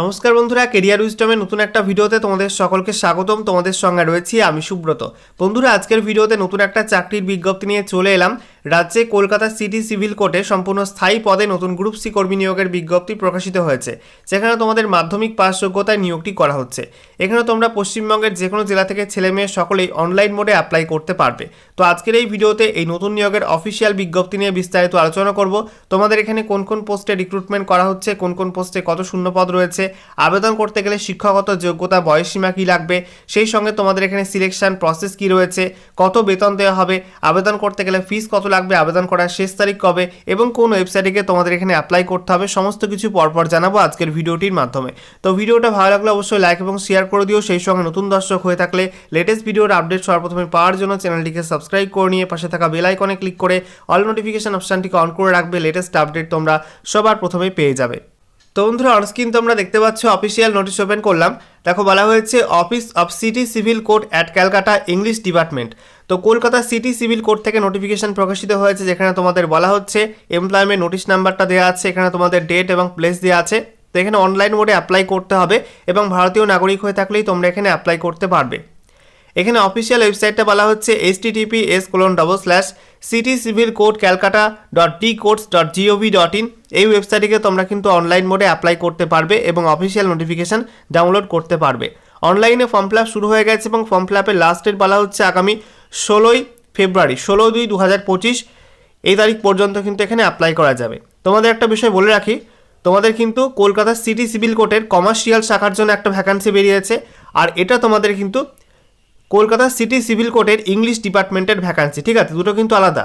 নমস্কার বন্ধুরা কেরিয়ার উইস্টমের নতুন একটা ভিডিওতে তোমাদের সকলকে স্বাগতম। তোমাদের সঙ্গে রয়েছি আমি সুব্রত। বন্ধুরা, আজকের ভিডিওতে নতুন একটা চাকরির বিজ্ঞপ্তি নিয়ে চলে এলাম। রাজ্যে কলকাতা সিটি সিভিল কোর্টে সম্পূর্ণ স্থায়ী পদে নতুন গ্রুপ সি কর্মী নিয়োগের বিজ্ঞপ্তি প্রকাশিত হয়েছে, যেখানে তোমাদের মাধ্যমিক পাস যোগ্যতায় নিয়োগটি করা হচ্ছে। এখানে তোমরা পশ্চিমবঙ্গের যে কোনো জেলা থেকে ছেলে মেয়ে সকলেই অনলাইন মোডে অ্যাপ্লাই করতে পারবে। তো আজকের এই ভিডিওতে এই নতুন নিয়োগের অফিসিয়াল বিজ্ঞপ্তি নিয়ে বিস্তারিত আলোচনা করব। তোমাদের এখানে কোন কোন পোস্টে রিক্রুটমেন্ট করা হচ্ছে, কোন কোন পোস্টে কত শূন্যপদ রয়েছে, আবেদন করতে গেলে শিক্ষাগত যোগ্যতা, বয়সসীমা কী লাগবে, সেই সঙ্গে তোমাদের এখানে সিলেকশন প্রসেস কী রয়েছে, কত বেতন দেওয়া হবে, আবেদন করতে গেলে ফিস কত লাগবে, আবেদন করার শেষ তারিখ কবে এবং কোন ওয়েবসাইটে তোমাদের এখানে অ্যাপ্লাই করতে হবে সমস্ত কিছু পরপর জানাব আজকের ভিডিওটির মাধ্যমে। তো ভিডিওটা ভালো লাগলে অবশ্যই লাইক এবং শেয়ার করে দিও। সেই সঙ্গে নতুন দর্শক হয়ে থাকলে লেটেস্ট ভিডিওর আপডেট সর্বপ্রথমে পাওয়ার জন্য চ্যানেলটিকে সাবস্ক্রাইব করে নিয়ে পাশে থাকা বেল আইকনে ক্লিক করে অল নোটিফিকেশন অপশানটিকে অন করে রাখবে। লেটেস্ট আপডেট তোমরা সবার প্রথমে পেয়ে যাবে। তো বন্ধুরা অনস্ক্রিন তোমরা দেখতে পাচ্ছ অফিসিয়াল নোটিশ ওপেন করলাম। দেখো, বলা হয়েছে office of city civil court at Calcutta English department তো কলকাতা সিটি সিভিল কোর্ট থেকে নোটিফিকেশন প্রকাশিত হয়েছে, যেখানে তোমাদের বলা হচ্ছে এমপ্লয়মেন্ট নোটিশ নাম্বারটা দেওয়া আছে, এখানে তোমাদের ডেট এবং প্লেস দেওয়া আছে। তো এখানে অনলাইন মোডে অ্যাপ্লাই করতে হবে এবং ভারতীয় নাগরিক হয়ে থাকলেই তোমরা এখানে অ্যাপ্লাই করতে পারবে। এখানে অফিসিয়াল ওয়েবসাইটটা বলা হচ্ছে https colon double slash city civil code Calcutta dot D codes dot gov dot in. এই ওয়েবসাইটে তোমরা কিন্তু অনলাইন মোডে অ্যাপ্লাই করতে পারবে এবং অফিসিয়াল নোটিফিকেশান ডাউনলোড করতে পারবে। অনলাইনে ফর্ম ফিল শুরু হয়ে গেছে এবং ফর্ম ফিল আপের লাস্ট ডেট বলা হচ্ছে আগামী ষোলোই ফেব্রুয়ারি ষোলো দুই দু হাজার পঁচিশ। এই তারিখ পর্যন্ত কিন্তু এখানে অ্যাপ্লাই করা যাবে। তোমাদের একটা বিষয় বলে রাখি, তোমাদের কিন্তু কলকাতা সিটি সিভিল কোর্টের কমার্শিয়াল শাখার জন্য একটা ভ্যাকান্সি বেরিয়েছে। আর এটা তোমাদের কিন্তু কলকাতা সিটি সিভিল কোর্টের ইংলিশ ডিপার্টমেন্টের ভ্যাকান্সি ঠিক আছে? দুটো কিন্তু আলাদা।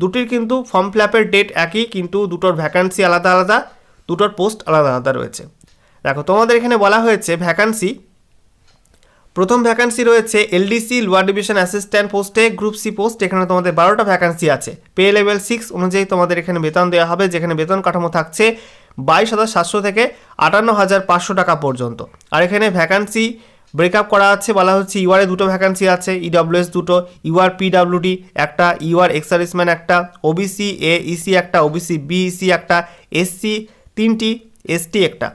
দুটির কিন্তু ফর্ম ফিল আপের ডেট একই, কিন্তু দুটোর ভ্যাকান্সি আলাদা আলাদা, দুটোর পোস্ট আলাদা আলাদা রয়েছে। দেখো, তোমাদের এখানে বলা হয়েছে ভ্যাকান্সি প্রথম ভ্যাকান্সি রয়েছে এলডিসি লোয়ার ডিভিশন অ্যাসিস্ট্যান্ট পোস্টে গ্রুপ সি পোস্ট এখানে তোমাদের বারোটা ভ্যাকান্সি আছে। পে লেভেল সিক্স অনুযায়ী তোমাদের এখানে বেতন দেওয়া হবে, যেখানে বেতন কাঠামো থাকছে বাইশ হাজার সাতশো থেকে আটান্ন হাজার পাঁচশো টাকা পর্যন্ত। আর এখানে ভ্যাকান্সি ব্রেকআপ করা আছে, বলা হচ্ছে ইউআরে দুটো ভ্যাকান্সি আছে ইডব্লিউএস দুটো ইউআর পিডাব্লিউডি একটা ইউআর এক্সারিসম্যান একটা ওবিসি এ ইসি একটা ওবিসি বিইসি একটা এসসি তিনটি এসটি একটা।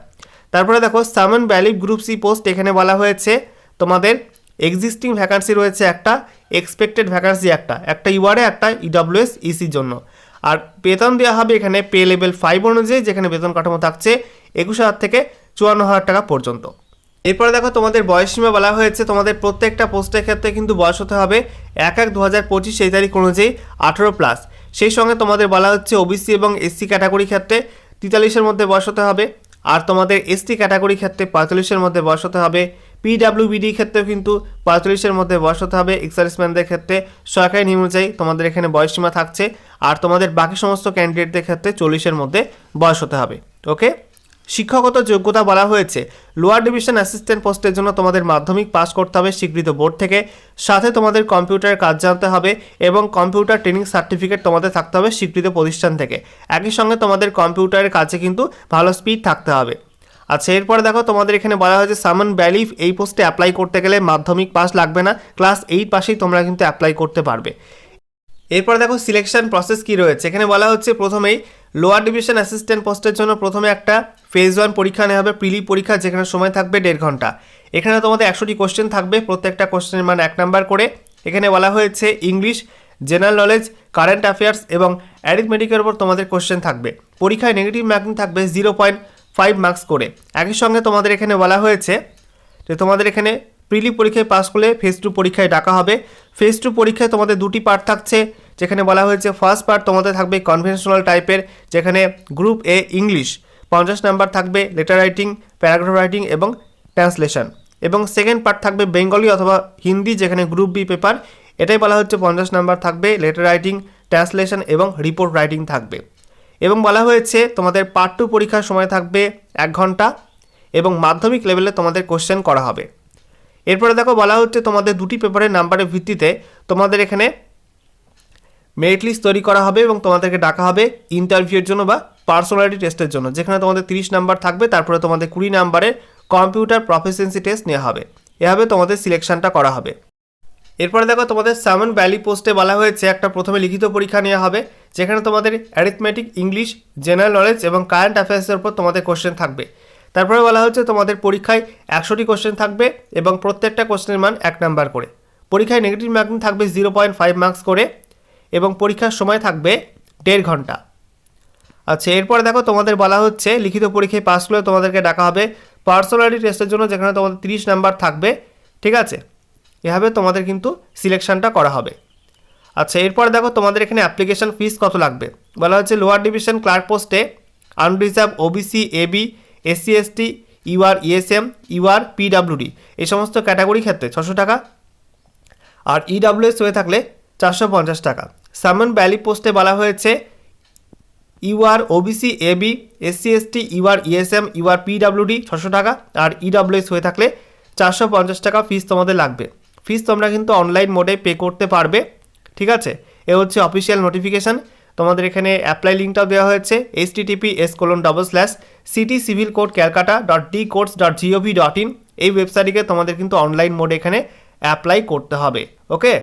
তারপরে দেখো সামন ভ্যালিভ গ্রুপ সি পোস্ট এখানে বলা হয়েছে, তোমাদের এক্সিস্টিং ভ্যাকান্সি রয়েছে একটা এক্সপেক্টেড ভ্যাকান্সি একটা একটা ইউআরে একটা ইডব্লিউএস ইসির জন্য। আর বেতন দেওয়া হবে এখানে পে লেভেল ফাইভ অনুযায়ী, যেখানে বেতন কাঠামো থাকছে একুশ হাজার থেকে চুয়ান্ন হাজার টাকা পর্যন্ত। এরপরে দেখো, তোমাদের বয়সসীমা বলা হয়েছে, তোমাদের প্রত্যেকটা পোস্টের ক্ষেত্রে কিন্তু বয়স হতে হবে এক এক দু হাজার পঁচিশ সেই তারিখ অনুযায়ী আঠেরো প্লাস সেই সঙ্গে তোমাদের বলা হচ্ছে ওবিসি এবং এসসি ক্যাটাগরি ক্ষেত্রে তেতাল্লিশের মধ্যে বয়স হতে হবে, আর তোমাদের এসটি ক্যাটাগরি ক্ষেত্রে পঁয়তাল্লিশের মধ্যে বয়স হতে হবে। পিডাব্লিউবিডি ক্ষেত্রেও কিন্তু পঁয়তাল্লিশের মধ্যে বয়স হতে হবে এক্সার্ভিসম্যানদের ক্ষেত্রে সরকারি নিয়ম অনুযায়ী তোমাদের এখানে বয়সসীমা থাকছে, আর তোমাদের বাকি সমস্ত ক্যান্ডিডেটদের ক্ষেত্রে চল্লিশের মধ্যে বয়স হতে হবে ওকে শিক্ষাগত যোগ্যতা বলা হয়েছে। লোয়ার ডিভিশন অ্যাসিস্ট্যান্ট পোস্টের জন্য তোমাদের মাধ্যমিক পাস করতে হবে স্বীকৃত বোর্ড থেকে। সাথে তোমাদের কম্পিউটারের কাজ জানতে হবে এবং কম্পিউটার ট্রেনিং সার্টিফিকেট তোমাদের থাকতে হবে স্বীকৃত প্রতিষ্ঠান থেকে। একই সঙ্গে তোমাদের কম্পিউটারের কাছে কিন্তু ভালো স্পিড থাকতে হবে। আচ্ছা এরপরে দেখো তোমাদের এখানে বলা হয়েছে, সামন ব্যালিফ এই পোস্টে অ্যাপ্লাই করতে গেলে মাধ্যমিক পাস লাগবে না। ক্লাস এইট পাশেই তোমরা কিন্তু অ্যাপ্লাই করতে পারবে। এরপর দেখো সিলেকশন প্রসেস কি রয়েছে? এখানে বলা হচ্ছে প্রথমেই লোয়ার ডিভিশন অ্যাসিস্ট্যান্ট পোস্টের জন্য প্রথমে একটা ফেজ ওয়ান পরীক্ষা নেওয়া হবে প্রিলি পরীক্ষা, যেখানে সময় থাকবে দেড় ঘণ্টা। এখানে তোমাদের একশোটি কোশ্চেন থাকবে, প্রত্যেকটা কোশ্চেনের মান এক নাম্বার করে। এখানে বলা হয়েছে English general knowledge current affairs এবং অ্যারিথমেটিকের ওপর তোমাদের কোশ্চেন থাকবে। পরীক্ষায় নেগেটিভ মার্কিং থাকবে জিরো পয়েন্ট ফাইভ মার্কস করে। একই সঙ্গে তোমাদের এখানে বলা হয়েছে যে তোমাদের এখানে প্রিলি পরীক্ষায় পাস করলে ফেজ টু পরীক্ষায় ডাকা হবে। ফেজ টু পরীক্ষায় তোমাদের দুটি পার্ট থাকছে যেখানে বলা হয়েছে ফার্স্ট পার্ট তোমাদের থাকবে কনভেনশনাল টাইপের যেখানে গ্রুপ এ ইংলিশ পঞ্চাশ নাম্বার থাকবে লেটার রাইটিং প্যারাগ্রাফ রাইটিং এবং ট্রান্সলেশন এবং সেকেন্ড পার্ট থাকবে বেঙ্গলি অথবা হিন্দি যেখানে গ্রুপ বি পেপার এটাই বলা হচ্ছে পঞ্চাশ নাম্বার থাকবে লেটার রাইটিং ট্রান্সলেশন এবং রিপোর্ট রাইটিং থাকবে। এবং বলা হয়েছে, তোমাদের পার্ট টু পরীক্ষার সময় থাকবে এক ঘণ্টা এবং মাধ্যমিক লেভেলে তোমাদের কোশ্চেন করা হবে। এরপরে দেখো, বলা হচ্ছে তোমাদের দুটি পেপারের নাম্বারের ভিত্তিতে তোমাদের এখানে মেরিট লিস্ট তৈরি করা হবে এবং তোমাদেরকে ডাকা হবে ইন্টারভিউয়ের জন্য বা পার্সোনালিটি টেস্টের জন্য। যেখানে তোমাদের তিরিশ নাম্বার থাকবে, তারপরে তোমাদের কুড়ি নাম্বারের কম্পিউটার প্রফেসেন্সি টেস্ট নেওয়া হবে। এভাবে তোমাদের সিলেকশনটা করা হবে। এরপরে দেখো, তোমাদের সামন ভ্যালি পোস্টে বলা হয়েছে, একটা প্রথমে লিখিত পরীক্ষা নেওয়া হবে, যেখানে তোমাদের অ্যারিথমেটিক ইংলিশ জেনারেল নলেজ এবং কারেন্ট অ্যাফেয়ার্সের উপর তোমাদের কোশ্চেন থাকবে। তারপরে বলা হচ্ছে তোমাদের পরীক্ষায় একশোটি কোশ্চেন থাকবে এবং প্রত্যেকটা কোশ্চেনের মান এক নাম্বার করে। পরীক্ষায় নেগেটিভ মার্কিং থাকবে জিরো পয়েন্ট ফাইভ মার্কস করে। এবং পরীক্ষার সময় থাকবে দেড় ঘণ্টা। আচ্ছা এরপরে দেখো তোমাদের বলা হচ্ছে, লিখিত পরীক্ষায় পাস করলে তোমাদেরকে ডাকা হবে পার্সোনালিটি টেস্টের জন্য, যেখানে তোমাদের তিরিশ নাম্বার থাকবে, ঠিক আছে? এভাবে তোমাদের কিন্তু সিলেকশনটা করা হবে। আচ্ছা এরপর দেখো তোমাদের এখানে অ্যাপ্লিকেশন ফিস কত লাগবে? বলা হচ্ছে লোয়ার ডিভিশন ক্লার্ক পোস্টে unreserved OBC A B SC ST UR ESM UR PWD এই সমস্ত ক্যাটাগরি ক্ষেত্রে ছশো টাকা। আর ইডাব্লিউএস হয়ে থাকলে চারশো পঞ্চাশ টাকা। সামন ব্যালি পোস্টে বলা হয়েছে, UR OBC, A B, SC, ST, UR ESM, UR PWD ছশো টাকা আর ইডাব্লিউএস হয়ে থাকলে চারশো পঞ্চাশ টাকা ফিস তোমাদের লাগবে। ফিস তোমরা কিন্তু অনলাইন মোডে পে করতে পারবে, ঠিক আছে? এ হচ্ছে অফিসিয়াল নোটিফিকেশান। তোমাদের এখানে অ্যাপ্লাই লিঙ্কটাও দেওয়া হয়েছে https colon double slash city civil code Calcutta dot D course dot gov dot in এই ওয়েবসাইটে তোমাদের কিন্তু অনলাইন মোডে এখানে অ্যাপ্লাই করতে হবে, ওকে?